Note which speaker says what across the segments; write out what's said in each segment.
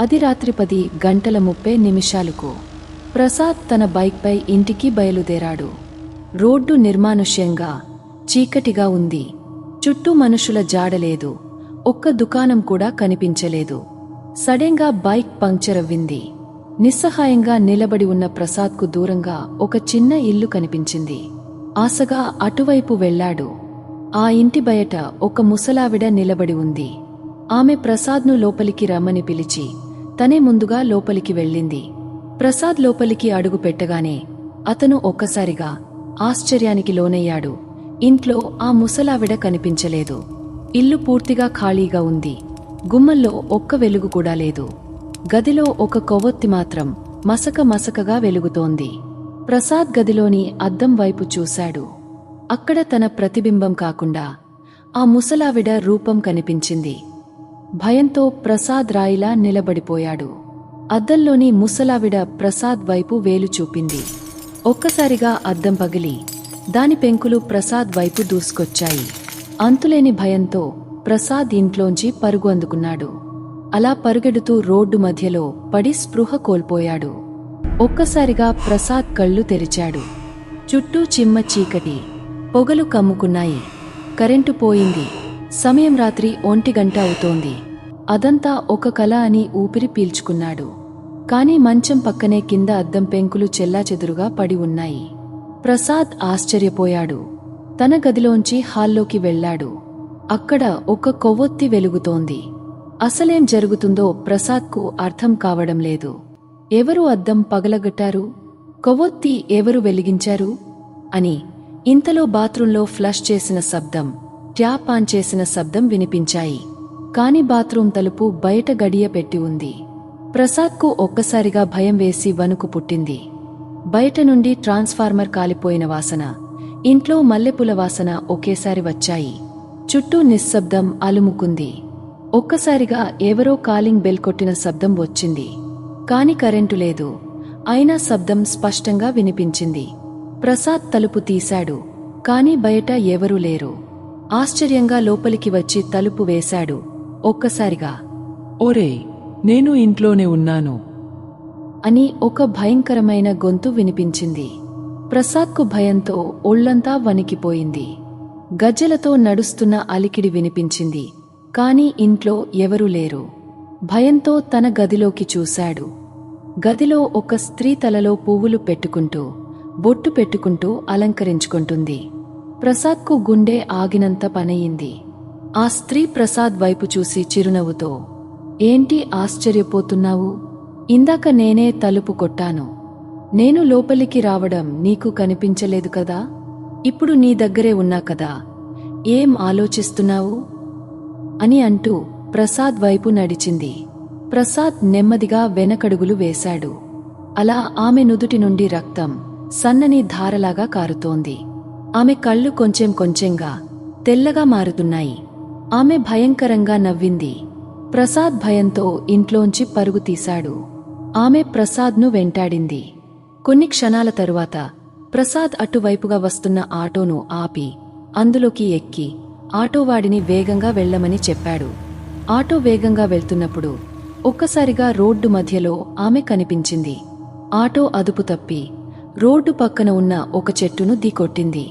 Speaker 1: అది రాత్రి పది గంటల ముప్పై నిమిషాలకు. ప్రసాద్ తన బైక్పై ఇంటికి బయలుదేరాడు. రోడ్డు నిర్మానుష్యంగా చీకటిగా ఉంది. చుట్టూ మనుషుల జాడలేదు ఒక్క దుకాణం కూడా కనిపించలేదు. సడెన్గా బైక్ పంక్చర్ అవ్వింది. నిస్సహాయంగా నిలబడి ఉన్న ప్రసాద్కు దూరంగా ఒక చిన్న ఇల్లు కనిపించింది. ఆశగా అటువైపు వెళ్ళాడు. ఆ ఇంటి బయట ఒక ముసలావిడ నిలబడి ఉంది. ఆమె ప్రసాద్ను లోపలికి రమ్మని పిలిచి తనే ముందుగా లోపలికి వెళ్ళింది. ప్రసాద్ లోపలికి అడుగు పెట్టగానే అతను ఒక్కసారిగా ఆశ్చర్యానికి లోనయ్యాడు. ఇంట్లో ఆ ముసలావిడ కనిపించలేదు. ఇల్లు పూర్తిగా ఖాళీగా ఉంది. గుమ్మల్లో ఒక్క వెలుగు కూడా లేదు. గదిలో ఒక కొవ్వొత్తి మాత్రం మసక మసకగా వెలుగుతోంది. ప్రసాద్ గదిలోని అద్దం వైపు చూశాడు. అక్కడ తన ప్రతిబింబం కాకుండా ఆ ముసలావిడ రూపం కనిపించింది. భయంతో ప్రసాద్ రాయిలా నిలబడిపోయాడు. అద్దంలోని ముసలావిడ ప్రసాద్ వైపు వేలు చూపింది. ఒక్కసారిగా అద్దం పగిలి దాని పెంకులు ప్రసాద్ వైపు దూసుకొచ్చాయి. అంతులేని భయంతో ప్రసాద్ ఇంట్లోంచి పరుగు అందుకున్నాడు. అలా పరుగెడుతూ రోడ్డు మధ్యలో పడి స్పృహ కోల్పోయాడు. ఒక్కసారిగా ప్రసాద్ కళ్ళు తెరిచాడు. చుట్టూ చిమ్మ చీకటి పొగలు కమ్ముకున్నాయి. కరెంటు పోయింది. సమయం రాత్రి ఒంటి గంట అవుతోంది. అదంతా ఒక కల అని ఊపిరి పీల్చుకున్నాడు. కాని మంచం పక్కనే కింద అద్దం పెంకులు చెల్లాచెదురుగా పడి ఉన్నాయి. ప్రసాద్ ఆశ్చర్యపోయాడు. తన గదిలోంచి హాల్లోకి వెళ్ళాడు. అక్కడ ఒక కొవ్వొత్తి వెలుగుతోంది. అసలేం జరుగుతుందో ప్రసాద్కు అర్థం కావడం లేదు. ఎవరు అద్దం పగలగట్టారు? కొవ్వొత్తి ఎవరు వెలిగించారు? అని ఇంతలో బాత్రూంలో ఫ్లష్ చేసిన శబ్దం. ట్యాప్ ఆన్ చేసిన శబ్దం వినిపించాయి. కాని బాత్రూం తలుపు బయట గడియ పెట్టి ఉంది. ప్రసాద్కు ఒక్కసారిగా భయం వేసి వణుకు పుట్టింది. బయట నుండి ట్రాన్స్ఫార్మర్ కాలిపోయిన వాసన ఇంట్లో మల్లెపూల వాసన ఒకేసారి వచ్చాయి. చుట్టూ నిశ్శబ్దం అలుముకుంది. ఒక్కసారిగా ఎవరో కాలింగ్ బెల్ కొట్టిన శబ్దం వచ్చింది. కాని కరెంటు లేదు. అయినా శబ్దం స్పష్టంగా వినిపించింది. ప్రసాద్ తలుపు తీశాడు. కాని బయట ఎవరూ లేరు. ఆశ్చర్యంగా లోపలికి వచ్చి తలుపు వేశాడు. ఒక్కసారిగా
Speaker 2: ఒరేయ్ నేను ఇంట్లోనే ఉన్నాను.
Speaker 1: అని ఒక భయంకరమైన గొంతు వినిపించింది. ప్రసాద్కు భయంతో ఒళ్ళంతా వణికిపోయింది. గజ్జలతో నడుస్తున్న అలికిడి వినిపించింది. కాని ఇంట్లో ఎవరూ లేరు. భయంతో తన గదిలోకి చూశాడు. గదిలో ఒక స్త్రీ తలలో పువ్వులు పెట్టుకుంటూ బొట్టు పెట్టుకుంటూ అలంకరించుకుంటుంది. ప్రసాద్కు గుండె ఆగినంత పనయింది. ఆ స్త్రీ ప్రసాద్ వైపు చూసి చిరునవ్వుతో ఏంటి ఆశ్చర్యపోతున్నావు? ఇందాక నేనే తలుపు కొట్టాను. నేను లోపలికి రావడం నీకు కనిపించలేదు కదా? ఇప్పుడు నీ దగ్గరే ఉన్నా కదా? ఏం ఆలోచిస్తున్నావు? అని అంటూ ప్రసాద్ వైపు నడిచింది. ప్రసాద్ నెమ్మదిగా వెనకడుగులు వేశాడు. అలా ఆమె నుదుటి నుండి రక్తం సన్నని ధారలాగా కారుతోంది. ఆమె కళ్ళు కొంచెం కొంచెంగా తెల్లగా మారుతున్నాయి. ఆమె భయంకరంగా నవ్వింది. ప్రసాద్ భయంతో ఇంట్లోంచి పరుగు తీశాడు. ఆమె ప్రసాద్ను వెంటాడింది. కొన్ని క్షణాల తరువాత ప్రసాద్ అటువైపుగా వస్తున్న ఆటోను ఆపి అందులోకి ఎక్కి ఆటోవాడిని వేగంగా వెళ్ళమని చెప్పాడు. ఆటో వేగంగా వెళ్తున్నప్పుడు ఒక్కసారిగా రోడ్డు మధ్యలో ఆమె కనిపించింది. ఆటో అదుపు తప్పి రోడ్డు పక్కన ఉన్న ఒక చెట్టును దికొట్టింది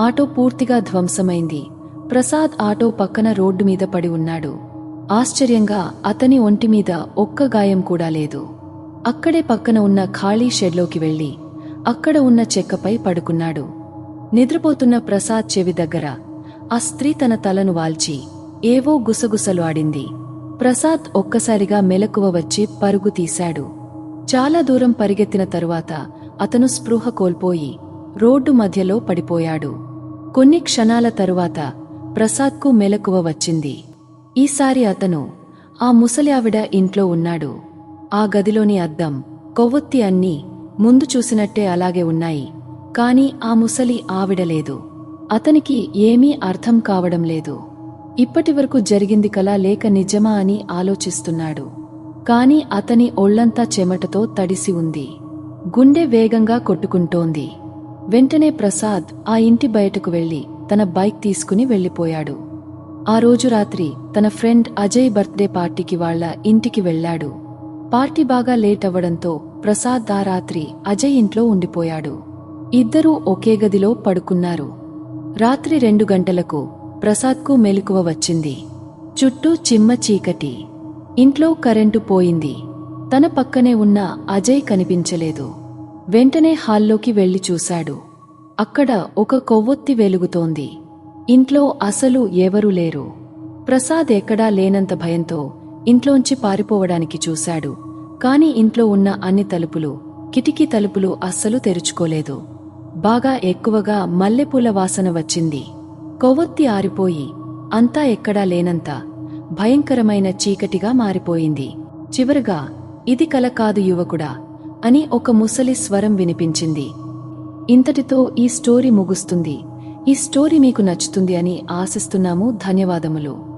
Speaker 1: ఆటో పూర్తిగా ధ్వంసమైంది. ప్రసాద్ ఆటో పక్కన రోడ్డు మీద పడి ఉన్నాడు. ఆశ్చర్యంగా అతని ఒంటి మీద ఒక్క గాయం కూడా లేదు. అక్కడే పక్కన ఉన్న ఖాళీ షెడ్లోకి వెళ్ళి అక్కడ ఉన్న చెక్కపై పడుకున్నాడు. నిద్రపోతున్న ప్రసాద్ చెవి దగ్గర ఆ స్త్రీ తన తలను వాల్చి ఏవో గుసగుసలు ఆడింది ప్రసాద్ ఒక్కసారిగా మెలకువ వచ్చి పరుగు తీశాడు. చాలా దూరం పరిగెత్తిన తరువాత అతను స్పృహ కోల్పోయి రోడ్డు మధ్యలో పడిపోయాడు. కొన్ని క్షణాల తరువాత ప్రసాద్కు మెలకువ వచ్చింది. ఈసారి అతను ఆ ముసలి ఆవిడ ఇంట్లో ఉన్నాడు. ఆ గదిలోని అద్దం కొవ్వొత్తి అన్నీ ముందు చూసినట్టే అలాగే ఉన్నాయి. కాని ఆ ముసలి ఆవిడ లేదు. అతనికి ఏమీ అర్థం కావడం లేదు. ఇప్పటివరకు జరిగింది కలా లేక నిజమా అని ఆలోచిస్తున్నాడు. కాని అతని ఒళ్ళంతా చెమటతో తడిసి ఉంది. గుండె వేగంగా కొట్టుకుంటోంది. వెంటనే ప్రసాద్ ఆ ఇంటి బయటకు వెళ్ళి తన బైక్ తీసుకుని వెళ్ళిపోయాడు ఆ రోజు రాత్రి తన ఫ్రెండ్ అజయ్ బర్త్డే పార్టీకి వాళ్ళ ఇంటికి వెళ్ళాడు. పార్టీ బాగా లేట్ అవ్వడంతో ప్రసాద్ ఆ రాత్రి అజయ్ ఇంట్లో ఉండిపోయాడు. ఇద్దరూ ఒకే గదిలో పడుకున్నారు. రాత్రి రెండు గంటలకు ప్రసాద్కు మెలకువ వచ్చింది. చుట్టూ చిమ్మ చీకటి. ఇంట్లో కరెంటు పోయింది. తన పక్కనే ఉన్న అజయ్ కనిపించలేదు. వెంటనే హాల్లోకి వెళ్ళి చూశాడు. అక్కడ ఒక కొవ్వొత్తి వెలుగుతోంది. ఇంట్లో అసలు ఎవరూ లేరు. ప్రసాద్ ఎక్కడా లేనంత భయంతో ఇంట్లోంచి పారిపోవడానికి చూశాడు. కాని ఇంట్లో ఉన్న అన్ని తలుపులు కిటికీ తలుపులు అస్సలు తెరుచుకోలేదు. బాగా ఎక్కువగా మల్లెపూల వాసన వచ్చింది. కొవ్వొత్తి ఆరిపోయి అంతా ఎక్కడా లేనంత భయంకరమైన చీకటిగా మారిపోయింది. చివరగా ఇది కల కాదు యువకుడా అని ఒక ముసలి స్వరం వినిపించింది. ఇంతటితో ఈ స్టోరీ ముగుస్తుంది. ఈ స్టోరీ మీకు నచ్చుతుంది అని ఆశిస్తున్నాము. ధన్యవాదములు.